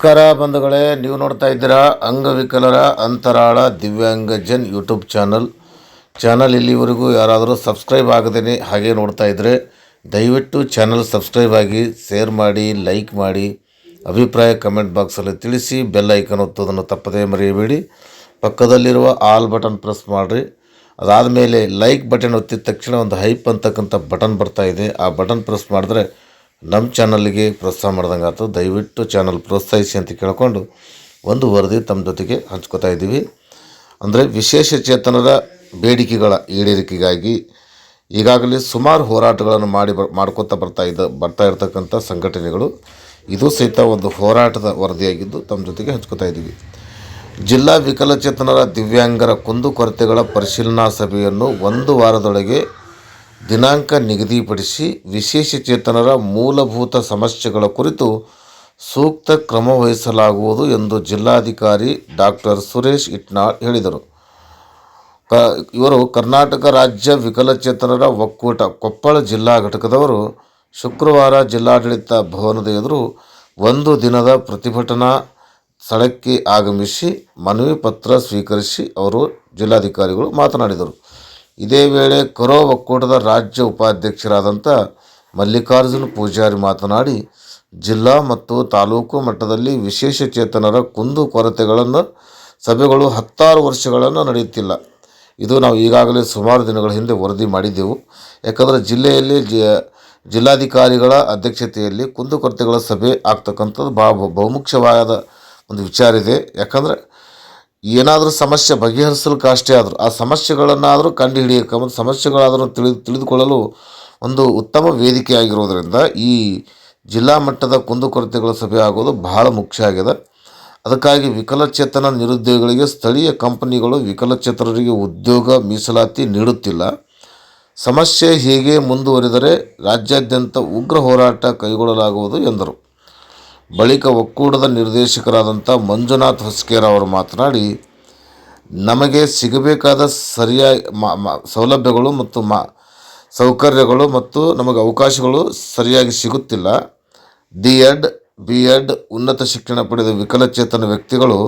ನಮಸ್ಕಾರ ಬಂಧುಗಳೇ, ನೀವು ನೋಡ್ತಾ ಇದ್ದೀರಾ ಅಂಗವಿಕಲರ ಅಂತರಾಳ ದಿವ್ಯಾಂಗಜನ್ ಯೂಟ್ಯೂಬ್ ಚಾನಲ್. ಚಾನಲ್ ಇಲ್ಲಿವರೆಗೂ ಯಾರಾದರೂ ಸಬ್ಸ್ಕ್ರೈಬ್ ಆಗದೇ ಹಾಗೆ ನೋಡ್ತಾ ಇದ್ದರೆ ದಯವಿಟ್ಟು ಚಾನಲ್ ಸಬ್ಸ್ಕ್ರೈಬ್ ಆಗಿ, ಶೇರ್ ಮಾಡಿ, ಲೈಕ್ ಮಾಡಿ, ಅಭಿಪ್ರಾಯ ಕಮೆಂಟ್ ಬಾಕ್ಸಲ್ಲಿ ತಿಳಿಸಿ, ಬೆಲ್ ಐಕನ್ ಒತ್ತೋದನ್ನು ತಪ್ಪದೇ ಮರೆಯಬೇಡಿ. ಪಕ್ಕದಲ್ಲಿರುವ ಆಲ್ ಬಟನ್ ಪ್ರೆಸ್ ಮಾಡಿರಿ. ಅದಾದಮೇಲೆ ಲೈಕ್ ಬಟನ್ ಒತ್ತಿದ ತಕ್ಷಣ ಒಂದು ಹೈಪ್ ಅಂತಕ್ಕಂಥ ಬಟನ್ ಬರ್ತಾ ಇದೆ. ಆ ಬಟನ್ ಪ್ರೆಸ್ ಮಾಡಿದ್ರೆ ನಮ್ಮ ಚಾನಲ್ಗೆ ಪ್ರೋತ್ಸಾಹ ಮಾಡ್ದಂಗೆ ಆಯ್ತು ದಯವಿಟ್ಟು ಚಾನಲ್ ಪ್ರೋತ್ಸಾಹಿಸಿ ಅಂತ ಕೇಳಿಕೊಂಡು ಒಂದು ವರದಿ ತಮ್ಮ ಜೊತೆಗೆ ಹಂಚ್ಕೋತಾ ಇದ್ದೀವಿ. ಅಂದರೆ ವಿಶೇಷ ಚೇತನರ ಬೇಡಿಕೆಗಳ ಈಡೇರಿಕೆಗಾಗಿ ಈಗಾಗಲೇ ಸುಮಾರು ಹೋರಾಟಗಳನ್ನು ಮಾಡಿ ಬ ಮಾಡ್ಕೋತಾ ಬರ್ತಾ ಇದ್ದ, ಬರ್ತಾ ಇರ್ತಕ್ಕಂಥ ಸಂಘಟನೆಗಳು ಇದು ಸಹಿತ ಒಂದು ಹೋರಾಟದ ವರದಿಯಾಗಿದ್ದು ತಮ್ಮ ಜೊತೆಗೆ ಹಂಚ್ಕೋತಾ ಇದ್ದೀವಿ. ಜಿಲ್ಲಾ ವಿಕಲಚೇತನರ ದಿವ್ಯಾಂಗರ ಕುಂದುಕೊರತೆಗಳ ಪರಿಶೀಲನಾ ಸಭೆಯನ್ನು ಒಂದು ವಾರದೊಳಗೆ ದಿನಾಂಕ ನಿಗದಿಪಡಿಸಿ ವಿಶೇಷ ಚೇತನರ ಮೂಲಭೂತ ಸಮಸ್ಯೆಗಳ ಕುರಿತು ಸೂಕ್ತ ಕ್ರಮ ವಹಿಸಲಾಗುವುದು ಎಂದು ಜಿಲ್ಲಾಧಿಕಾರಿ ಡಾಕ್ಟರ್ ಸುರೇಶ್ ಇಟ್ನಾಳ್ ಹೇಳಿದರು. ಕ, ಇವರು ಕರ್ನಾಟಕ ರಾಜ್ಯ ವಿಕಲಚೇತನರ ಒಕ್ಕೂಟ ಕೊಪ್ಪಳ ಜಿಲ್ಲಾ ಘಟಕದವರು ಶುಕ್ರವಾರ ಜಿಲ್ಲಾಡಳಿತ ಭವನದ ಎದುರು ಒಂದು ದಿನದ ಪ್ರತಿಭಟನಾ ಸ್ಥಳಕ್ಕೆ ಆಗಮಿಸಿ ಮನವಿ ಪತ್ರ ಸ್ವೀಕರಿಸಿ ಅವರು ಜಿಲ್ಲಾಧಿಕಾರಿಗಳು ಮಾತನಾಡಿದರು. ಇದೇ ವೇಳೆ ಕರೋ ಒಕ್ಕೂಟದ ರಾಜ್ಯ ಉಪಾಧ್ಯಕ್ಷರಾದಂಥ ಮಲ್ಲಿಕಾರ್ಜುನ ಪೂಜಾರಿ ಮಾತನಾಡಿ, ಜಿಲ್ಲಾ ಮತ್ತು ತಾಲೂಕು ಮಟ್ಟದಲ್ಲಿ ವಿಶೇಷ ಚೇತನರ ಕುಂದು ಕೊರತೆಗಳನ್ನು ಸಭೆಗಳು ಹತ್ತಾರು ವರ್ಷಗಳನ್ನು ನಡೆಯುತ್ತಿಲ್ಲ. ಇದು ನಾವು ಈಗಾಗಲೇ ಸುಮಾರು ದಿನಗಳ ಹಿಂದೆ ವರದಿ ಮಾಡಿದ್ದೆವು. ಯಾಕಂದರೆ ಜಿಲ್ಲೆಯಲ್ಲಿ ಜ, ಜಿಲ್ಲಾಧಿಕಾರಿಗಳ ಅಧ್ಯಕ್ಷತೆಯಲ್ಲಿ ಕುಂದುಕೊರತೆಗಳ ಸಭೆ ಆಗ್ತಕ್ಕಂಥದ್ದು ಬಹಳ ಬಹು- ಬಹುಮುಖ್ಯವಾದ ಒಂದು ವಿಚಾರ ಇದೆ. ಯಾಕಂದರೆ ಏನಾದರೂ ಸಮಸ್ಯೆ ಬಗೆಹರಿಸಲಿಕ್ಕೆ ಅಷ್ಟೇ ಆದರೂ, ಆ ಸಮಸ್ಯೆಗಳನ್ನಾದರೂ ಕಂಡು ಹಿಡಿಯಕ್ಕೆ ಮತ್ತು ಸಮಸ್ಯೆಗಳಾದರೂ ತಿಳಿದು, ತಿಳಿದುಕೊಳ್ಳಲು ಒಂದು ಉತ್ತಮ ವೇದಿಕೆ ಆಗಿರೋದರಿಂದ ಈ ಜಿಲ್ಲಾ ಮಟ್ಟದ ಕುಂದುಕೊರತೆಗಳ ಸಭೆ ಆಗೋದು ಬಹಳ ಮುಖ್ಯ ಆಗಿದೆ. ಅದಕ್ಕಾಗಿ ವಿಕಲಚೇತನ ನಿರುದ್ಯೋಗಿಗಳಿಗೆ, ಸ್ಥಳೀಯ ಕಂಪನಿಗಳು ವಿಕಲಚೇತನರಿಗೆ ಉದ್ಯೋಗ ಮೀಸಲಾತಿ ನೀಡುತ್ತಿಲ್ಲ. ಸಮಸ್ಯೆ ಹೀಗೆ ಮುಂದುವರಿದರೆ ರಾಜ್ಯಾದ್ಯಂತ ಉಗ್ರ ಹೋರಾಟ ಕೈಗೊಳ್ಳಲಾಗುವುದು ಎಂದರು. ಬಳಿಕ ಒಕ್ಕೂಟದ ನಿರ್ದೇಶಕರಾದಂಥ ಮಂಜುನಾಥ್ ಹೊಸ್ಕೇರ್ ಅವರು ಮಾತನಾಡಿ, ನಮಗೆ ಸಿಗಬೇಕಾದ ಸರಿಯಾಗಿ ಸೌಲಭ್ಯಗಳು ಮತ್ತು ಮಾ, ಸೌಕರ್ಯಗಳು ಮತ್ತು ನಮಗೆ ಅವಕಾಶಗಳು ಸರಿಯಾಗಿ ಸಿಗುತ್ತಿಲ್ಲ. ಡಿ ಎಡ್, ಬಿ ಎಡ್, ಉನ್ನತ ಶಿಕ್ಷಣ ಪಡೆದ ವಿಕಲಚೇತನ ವ್ಯಕ್ತಿಗಳು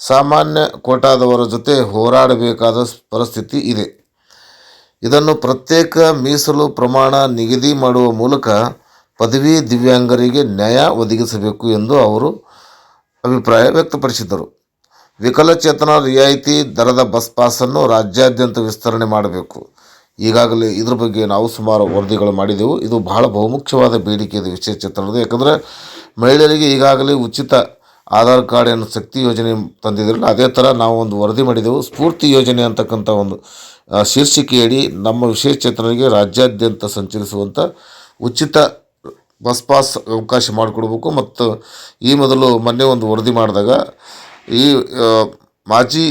ಸಾಮಾನ್ಯ ಕೋಟಾದವರ ಜೊತೆ ಹೋರಾಡಬೇಕಾದ ಪರಿಸ್ಥಿತಿ ಇದೆ. ಇದನ್ನು ಪ್ರತ್ಯೇಕ ಮೀಸಲು ಪ್ರಮಾಣ ನಿಗದಿ ಮಾಡುವ ಮೂಲಕ ಪದವಿ ದಿವ್ಯಾಂಗರಿಗೆ ನ್ಯಾಯ ಒದಗಿಸಬೇಕು ಎಂದು ಅವರು ಅಭಿಪ್ರಾಯ ವ್ಯಕ್ತಪಡಿಸಿದರು ವಿಕಲಚೇತನ ರಿಯಾಯಿತಿ ದರದ ಬಸ್ ಪಾಸನ್ನು ರಾಜ್ಯಾದ್ಯಂತ ವಿಸ್ತರಣೆ ಮಾಡಬೇಕು. ಈಗಾಗಲೇ ಇದ್ರ ಬಗ್ಗೆ ನಾವು ಸುಮಾರು ವರದಿಗಳು ಮಾಡಿದೆವು. ಇದು ಬಹಳ ಬಹುಮುಖ್ಯವಾದ ಬೇಡಿಕೆ ಇದೆ ವಿಶೇಷ ಯಾಕಂದರೆ ಮಹಿಳೆಯರಿಗೆ ಈಗಾಗಲೇ ಉಚಿತ ಆಧಾರ್ ಕಾರ್ಡ್ ಏನು ಶಕ್ತಿ ಯೋಜನೆ ತಂದಿದ್ರಲ್ಲ, ಅದೇ ಥರ ನಾವು ಒಂದು ವರದಿ ಮಾಡಿದೆವು. ಸ್ಫೂರ್ತಿ ಯೋಜನೆ ಅಂತಕ್ಕಂಥ ಒಂದು ಶೀರ್ಷಿಕೆಯಡಿ ನಮ್ಮ ವಿಶೇಷ ಚೇತನರಿಗೆ ರಾಜ್ಯಾದ್ಯಂತ ಸಂಚರಿಸುವಂಥ ಉಚಿತ ಬಸ್ ಪಾಸ್ ಅವಕಾಶ ಮಾಡಿಕೊಡ್ಬೇಕು. ಮತ್ತು ಈ ಮೊದಲು ಮೊನ್ನೆ ಒಂದು ವರದಿ ಮಾಡಿದಾಗ ಈ ಮಾಜಿ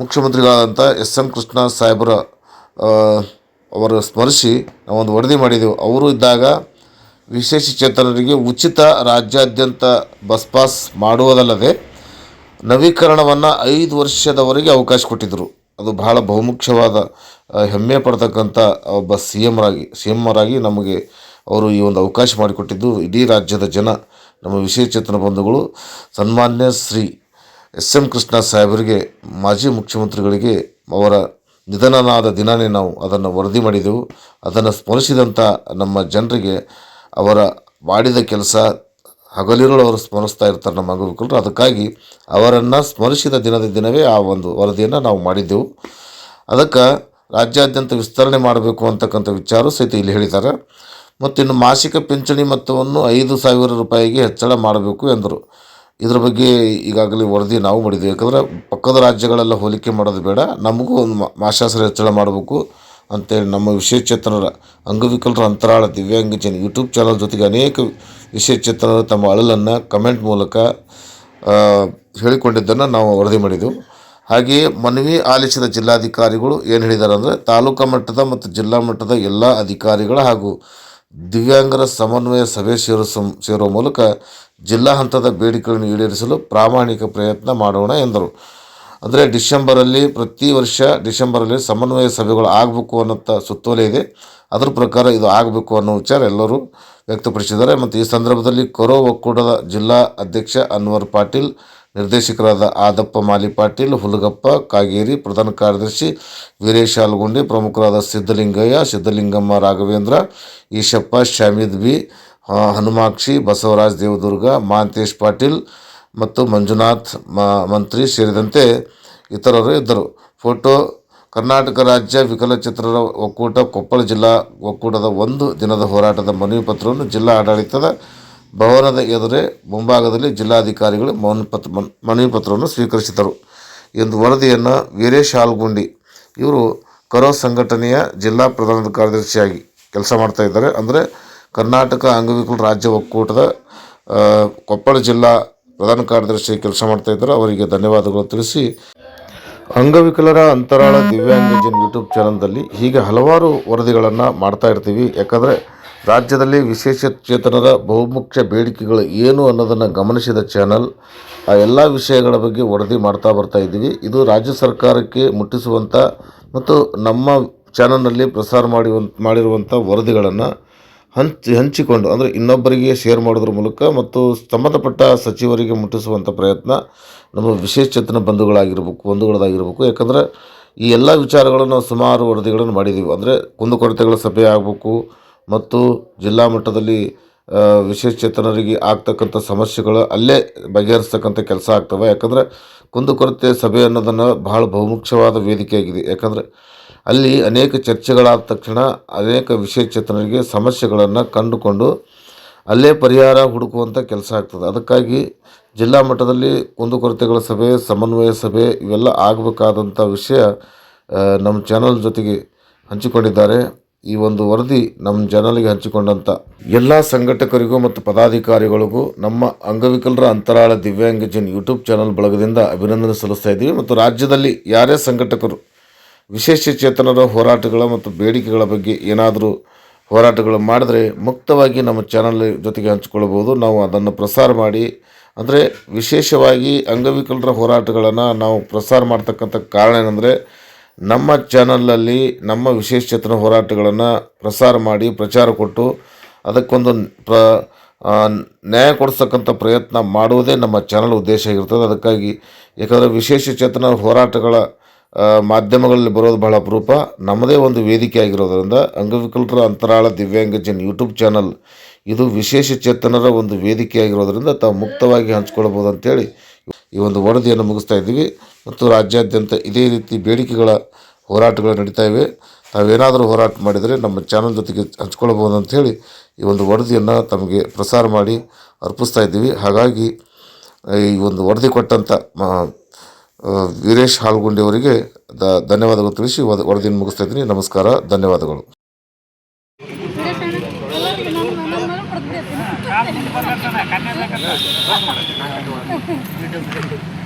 ಮುಖ್ಯಮಂತ್ರಿಗಳಾದಂಥ ಎಸ್ ಎಂ ಕೃಷ್ಣ ಸಾಹೇಬರ ಅವರ ಸ್ಮರಿಸಿ ನಾವು ಒಂದು ವರದಿ ಮಾಡಿದೆವು. ಅವರು ಇದ್ದಾಗ ವಿಶೇಷ ಚೇತನರಿಗೆ ಉಚಿತ ರಾಜ್ಯಾದ್ಯಂತ ಬಸ್ ಪಾಸ್ ಮಾಡುವುದಲ್ಲದೆ ನವೀಕರಣವನ್ನು ಐದು ವರ್ಷದವರೆಗೆ ಅವಕಾಶ ಕೊಟ್ಟಿದ್ದರು. ಅದು ಬಹಳ ಬಹುಮುಖ್ಯವಾದ ಹೆಮ್ಮೆ ಪಡ್ತಕ್ಕಂಥ ಒಬ್ಬ ಸಿ ಎಮ್ರಾಗಿ ಸಿ ಎಮ್ಮರಾಗಿ ನಮಗೆ ಅವರು ಈ ಒಂದು ಅವಕಾಶ ಮಾಡಿಕೊಟ್ಟಿದ್ದು ಇಡೀ ರಾಜ್ಯದ ಜನ, ನಮ್ಮ ವಿಶೇಷ ಚೇತನ ಬಂಧುಗಳು. ಸನ್ಮಾನ್ಯ ಶ್ರೀ ಎಸ್ ಎಂ ಕೃಷ್ಣ ಸಾಹೇಬರಿಗೆ, ಮಾಜಿ ಮುಖ್ಯಮಂತ್ರಿಗಳಿಗೆ ಅವರ ನಿಧನನಾದ ದಿನವೇ ನಾವು ಅದನ್ನು ವರದಿ ಮಾಡಿದೆವು. ಅದನ್ನು ಸ್ಮರಿಸಿದಂಥ ನಮ್ಮ ಜನರಿಗೆ ಅವರ ಮಾಡಿದ ಕೆಲಸ ಹಗಲಿರುಳು ಅವರು ಸ್ಮರಿಸ್ತಾ ಇರ್ತಾರೆ ನಮ್ಮ ಅಂಗವಿಕಲರು ಅದಕ್ಕಾಗಿ ಅವರನ್ನು ಸ್ಮರಿಸಿದ ದಿನದ ದಿನವೇ ಆ ಒಂದು ವರದಿಯನ್ನು ನಾವು ಮಾಡಿದ್ದೆವು. ಅದಕ್ಕೆ ರಾಜ್ಯಾದ್ಯಂತ ವಿಸ್ತರಣೆ ಮಾಡಬೇಕು ಅಂತಕ್ಕಂಥ ವಿಚಾರ ಸಹಿತ ಇಲ್ಲಿ ಹೇಳಿದ್ದಾರೆ. ಮತ್ತು ಇನ್ನು ಮಾಸಿಕ ಪಿಂಚಣಿ ಮೊತ್ತವನ್ನು ಐದು ಸಾವಿರ ರೂಪಾಯಿಗೆ ಹೆಚ್ಚಳ ಮಾಡಬೇಕು ಎಂದರು. ಇದ್ರ ಬಗ್ಗೆ ಈಗಾಗಲೇ ವರದಿ ನಾವು ಮಾಡಿದ್ವಿ ಯಾಕಂದರೆ ಪಕ್ಕದ ರಾಜ್ಯಗಳೆಲ್ಲ ಹೋಲಿಕೆ ಮಾಡೋದು ಬೇಡ, ನಮಗೂ ಒಂದು ಮಾ- ಮಾಸಾಸರ ಹೆಚ್ಚಳ ಮಾಡಬೇಕು ಅಂತೇಳಿ ನಮ್ಮ ವಿಶೇಷಚೇತನರ ಅಂಗವಿಕಲರ ಅಂತರಾಳ ದಿವ್ಯಾಂಗಜನ ಯೂಟ್ಯೂಬ್ ಚಾನಲ್ ಜೊತೆಗೆ ಅನೇಕ ವಿಶೇಷಚೇತನರು ತಮ್ಮ ಅಳಲನ್ನು ಕಮೆಂಟ್ ಮೂಲಕ ಹೇಳಿಕೊಂಡಿದ್ದನ್ನು ನಾವು ವರದಿ ಮಾಡಿದೆವು. ಹಾಗೆಯೇ ಮನವಿ ಆಲಿಸಿದ ಜಿಲ್ಲಾಧಿಕಾರಿಗಳು ಏನು ಹೇಳಿದ್ದಾರೆ ಅಂದರೆ ತಾಲೂಕು ಮಟ್ಟದ ಮತ್ತು ಜಿಲ್ಲಾ ಮಟ್ಟದ ಎಲ್ಲ ಅಧಿಕಾರಿಗಳ ಹಾಗೂ ದಿವ್ಯಾಂಗರ ಸಮನ್ವಯ ಸಭೆ ಸೇರಿಸ ಸೇರುವ ಮೂಲಕ ಜಿಲ್ಲಾ ಹಂತದ ಬೇಡಿಕೆಗಳನ್ನು ಈಡೇರಿಸಲು ಪ್ರಾಮಾಣಿಕ ಪ್ರಯತ್ನ ಮಾಡೋಣ ಎಂದರು. ಅಂದರೆ ಡಿಸೆಂಬರಲ್ಲಿ ಪ್ರತಿ ವರ್ಷ ಡಿಸೆಂಬರಲ್ಲಿ ಸಮನ್ವಯ ಸಭೆಗಳು ಆಗಬೇಕು ಅನ್ನೋಂಥ ಸುತ್ತೋಲೆ ಇದೆ. ಅದರ ಪ್ರಕಾರ ಇದು ಆಗಬೇಕು ಅನ್ನೋ ವಿಚಾರ ಎಲ್ಲರೂ ವ್ಯಕ್ತಪಡಿಸಿದ್ದಾರೆ. ಮತ್ತು ಈ ಸಂದರ್ಭದಲ್ಲಿ ಕೊರೋ ಒಕ್ಕೂಟದ ಜಿಲ್ಲಾ ಅಧ್ಯಕ್ಷ ಅನ್ವರ್ ಪಾಟೀಲ್ ನಿರ್ದೇಶಕರಾದ ಆದಪ್ಪ ಮಾಲಿ ಪಾಟೀಲ್, ಹುಲಗಪ್ಪ ಕಾಗೇರಿ, ಪ್ರಧಾನ ಕಾರ್ಯದರ್ಶಿ ವೀರೇಶ್ ಆಲ್ಗುಂಡಿ, ಪ್ರಮುಖರಾದ ಸಿದ್ದಲಿಂಗಯ್ಯ ಸಿದ್ದಲಿಂಗಮ್ಮ ರಾಘವೇಂದ್ರ, ಈಶಪ್ಪ, ಶಾಮೀದ್ ಬಿ ಹನುಮಾಕ್ಷಿ, ಬಸವರಾಜ್ ದೇವದುರ್ಗ, ಮಾಂತೇಶ್ ಪಾಟೀಲ್ ಮತ್ತು ಮಂಜುನಾಥ್ ಮಂತ್ರಿ ಸೇರಿದಂತೆ ಇತರರು ಇದ್ದರು. ಫೋಟೋ, ಕರ್ನಾಟಕ ರಾಜ್ಯ ವಿಕಲಚಿತ್ರರ ಒಕ್ಕೂಟ ಕೊಪ್ಪಳ ಜಿಲ್ಲಾ ಒಕ್ಕೂಟದ ಒಂದು ದಿನದ ಹೋರಾಟದ ಮನವಿ ಪತ್ರವನ್ನು ಜಿಲ್ಲಾ ಆಡಳಿತದ ಭವನದ ಎದುರೆ ಮುಂಭಾಗದಲ್ಲಿ ಜಿಲ್ಲಾಧಿಕಾರಿಗಳು ಮೌನ ಪತ್ರ ಮನ್- ಮನವಿ ಪತ್ರವನ್ನು ಸ್ವೀಕರಿಸಿದರು ಎಂದು ವರದಿಯನ್ನು ವೀರೇಶ್ ಆಲ್ಗುಂಡಿ ಇವರು ಕರೋ ಸಂಘಟನೆಯ ಜಿಲ್ಲಾ ಪ್ರಧಾನ ಕಾರ್ಯದರ್ಶಿಯಾಗಿ ಕೆಲಸ ಮಾಡ್ತಾ ಇದ್ದಾರೆ. ಅಂದರೆ ಕರ್ನಾಟಕ ಅಂಗವಿಕಲ ರಾಜ್ಯ ಒಕ್ಕೂಟದ ಕೊಪ್ಪಳ ಜಿಲ್ಲಾ ಪ್ರಧಾನ ಕಾರ್ಯದರ್ಶಿ ಕೆಲಸ ಮಾಡ್ತಾ ಇದ್ದಾರೆ. ಅವರಿಗೆ ಧನ್ಯವಾದಗಳು ತಿಳಿಸಿ. ಅಂಗವಿಕಲರ ಅಂತರಾಳ ದಿವ್ಯಾಂಗಜನ್ ಯೂಟ್ಯೂಬ್ ಚಾನಲ್ದಲ್ಲಿ ಹೀಗೆ ಹಲವಾರು ವರದಿಗಳನ್ನು ಮಾಡ್ತಾ ಇರ್ತೀವಿ. ಯಾಕಂದರೆ ರಾಜ್ಯದಲ್ಲಿ ವಿಶೇಷ ಚೇತನರ ಬಹುಮುಖ್ಯ ಬೇಡಿಕೆಗಳು ಏನು ಅನ್ನೋದನ್ನು ಗಮನಿಸಿದ ಚಾನಲ್ ಆ ಎಲ್ಲ ವಿಷಯಗಳ ಬಗ್ಗೆ ವರದಿ ಮಾಡ್ತಾ ಬರ್ತಾ ಇದ್ದೀವಿ. ಇದು ರಾಜ್ಯ ಸರ್ಕಾರಕ್ಕೆ ಮುಟ್ಟಿಸುವಂಥ ಮತ್ತು ನಮ್ಮ ಚಾನಲ್ನಲ್ಲಿ ಪ್ರಸಾರ ಮಾಡಿ ಮಾಡಿರುವಂಥ ವರದಿಗಳನ್ನು ಹಂಚಿ, ಹಂಚಿಕೊಂಡು, ಅಂದರೆ ಇನ್ನೊಬ್ಬರಿಗೆ ಶೇರ್ ಮಾಡೋದ್ರ ಮೂಲಕ ಮತ್ತು ಸಂಬಂಧಪಟ್ಟ ಸಚಿವರಿಗೆ ಮುಟ್ಟಿಸುವಂಥ ಪ್ರಯತ್ನ ನಮ್ಮ ವಿಶೇಷ ಚೇತನ ಬಂಧುಗಳಾಗಿರ್ಬೇಕು ಬಂಧುಗಳದಾಗಿರ್ಬೇಕು ಯಾಕಂದರೆ ಈ ಎಲ್ಲ ವಿಚಾರಗಳನ್ನು ನಾವು ಸುಮಾರು ವರದಿಗಳನ್ನು ಮಾಡಿದ್ದೀವಿ ಅಂದರೆ ಕುಂದುಕೊರತೆಗಳ ಸಭೆ ಆಗಬೇಕು ಮತ್ತು ಜಿಲ್ಲಾ ಮಟ್ಟದಲ್ಲಿ ವಿಶೇಷಚೇತನರಿಗೆ ಆಗ್ತಕ್ಕಂಥ ಸಮಸ್ಯೆಗಳು ಅಲ್ಲೇ ಬಗೆಹರಿಸ್ತಕ್ಕಂಥ ಕೆಲಸ ಆಗ್ತವೆ. ಯಾಕಂದರೆ ಕುಂದುಕೊರತೆ ಸಭೆ ಅನ್ನೋದನ್ನು ಬಹಳ ಬಹುಮುಖ್ಯವಾದ ವೇದಿಕೆಯಾಗಿದೆ. ಯಾಕಂದರೆ ಅಲ್ಲಿ ಅನೇಕ ಚರ್ಚೆಗಳಾದ ತಕ್ಷಣ ಅನೇಕ ವಿಶೇಷಚೇತನರಿಗೆ ಸಮಸ್ಯೆಗಳನ್ನು ಕಂಡುಕೊಂಡು ಅಲ್ಲೇ ಪರಿಹಾರ ಹುಡುಕುವಂಥ ಕೆಲಸ ಆಗ್ತದೆ. ಅದಕ್ಕಾಗಿ ಜಿಲ್ಲಾ ಮಟ್ಟದಲ್ಲಿ ಕುಂದುಕೊರತೆಗಳ ಸಭೆ, ಸಮನ್ವಯ ಸಭೆ ಇವೆಲ್ಲ ಆಗಬೇಕಾದಂಥ ವಿಷಯ ನಮ್ಮ ಚಾನಲ್ ಜೊತೆಗೆ ಹಂಚಿಕೊಂಡಿದ್ದಾರೆ. ಈ ಒಂದು ವರದಿ ನಮ್ಮ ಜನರಿಗೆ ಹಂಚಿಕೊಂಡಂಥ ಎಲ್ಲ ಸಂಘಟಕರಿಗೂ ಮತ್ತು ಪದಾಧಿಕಾರಿಗಳಿಗೂ ನಮ್ಮ ಅಂಗವಿಕಲರ ಅಂತರಾಳ ದಿವ್ಯಾಂಗಜನ್ ಯೂಟ್ಯೂಬ್ ಚಾನಲ್ ಬಳಗದಿಂದ ಅಭಿನಂದನೆ ಸಲ್ಲಿಸ್ತಾ ಇದ್ದೀವಿ. ಮತ್ತು ರಾಜ್ಯದಲ್ಲಿ ಯಾರೇ ಸಂಘಟಕರು ವಿಶೇಷ ಚೇತನರ ಹೋರಾಟಗಳ ಮತ್ತು ಬೇಡಿಕೆಗಳ ಬಗ್ಗೆ ಏನಾದರೂ ಹೋರಾಟಗಳು ಮಾಡಿದ್ರೆ ಮುಕ್ತವಾಗಿ ನಮ್ಮ ಚಾನಲ್ ಜೊತೆಗೆ ಹಂಚಿಕೊಳ್ಳಬಹುದು. ನಾವು ಅದನ್ನು ಪ್ರಸಾರ ಮಾಡಿ, ಅಂದರೆ ವಿಶೇಷವಾಗಿ ಅಂಗವಿಕಲರ ಹೋರಾಟಗಳನ್ನು ನಾವು ಪ್ರಸಾರ ಮಾಡ್ತಕ್ಕಂಥ ಕಾರಣ ಏನಂದರೆ ನಮ್ಮ ಚಾನಲಲ್ಲಿ ನಮ್ಮ ವಿಶೇಷಚೇತನ ಹೋರಾಟಗಳನ್ನು ಪ್ರಸಾರ ಮಾಡಿ ಪ್ರಚಾರ ಕೊಟ್ಟು ಅದಕ್ಕೊಂದು ಪ್ರ ನ್ಯಾಯ ಕೊಡಿಸ್ತಕ್ಕಂಥ ಪ್ರಯತ್ನ ಮಾಡುವುದೇ ನಮ್ಮ ಚಾನಲ್ ಉದ್ದೇಶ ಆಗಿರ್ತದೆ. ಅದಕ್ಕಾಗಿ ಯಾಕಂದರೆ ವಿಶೇಷಚೇತನ ಹೋರಾಟಗಳ ಮಾಧ್ಯಮಗಳಲ್ಲಿ ಬರೋದು ಬಹಳ ಅಪರೂಪ. ನಮ್ಮದೇ ಒಂದು ವೇದಿಕೆ ಆಗಿರೋದರಿಂದ ಅಂಗವಿಕಲರ ಅಂತರಾಳ ದಿವ್ಯಾಂಗಜನ್ ಯೂಟ್ಯೂಬ್ ಚಾನಲ್ ಇದು ವಿಶೇಷ ಚೇತನರ ಒಂದು ವೇದಿಕೆ ಆಗಿರೋದರಿಂದ ತಾವು ಮುಕ್ತವಾಗಿ ಹಂಚ್ಕೊಳ್ಬೋದು ಅಂತೇಳಿ ಈ ಒಂದು ವರದಿಯನ್ನು ಮುಗಿಸ್ತಾ ಇದ್ದೀವಿ. ಮತ್ತು ರಾಜ್ಯಾದ್ಯಂತ ಇದೇ ರೀತಿ ಬೇಡಿಕೆಗಳ ಹೋರಾಟಗಳು ನಡೀತಾ ಇವೆ. ತಾವೇನಾದರೂ ಹೋರಾಟ ಮಾಡಿದರೆ ನಮ್ಮ ಚಾನಲ್ ಜೊತೆಗೆ ಹಂಚ್ಕೊಳ್ಬೋದು ಅಂಥೇಳಿ ಈ ಒಂದು ವರದಿಯನ್ನು ತಮಗೆ ಪ್ರಸಾರ ಮಾಡಿ ಅರ್ಪಿಸ್ತಾ ಇದ್ದೀವಿ. ಹಾಗಾಗಿ ಈ ಒಂದು ವರದಿ ಕೊಟ್ಟಂಥ ವೀರೇಶ್ ಹಾಲ್ಗುಂಡಿ ಅವರಿಗೆ ದ, ಧನ್ಯವಾದಗಳು ತಿಳಿಸಿ ವರದಿಯನ್ನು ಮುಗಿಸ್ತಾ ಇದ್ದೀನಿ. ನಮಸ್ಕಾರ, ಧನ್ಯವಾದಗಳು.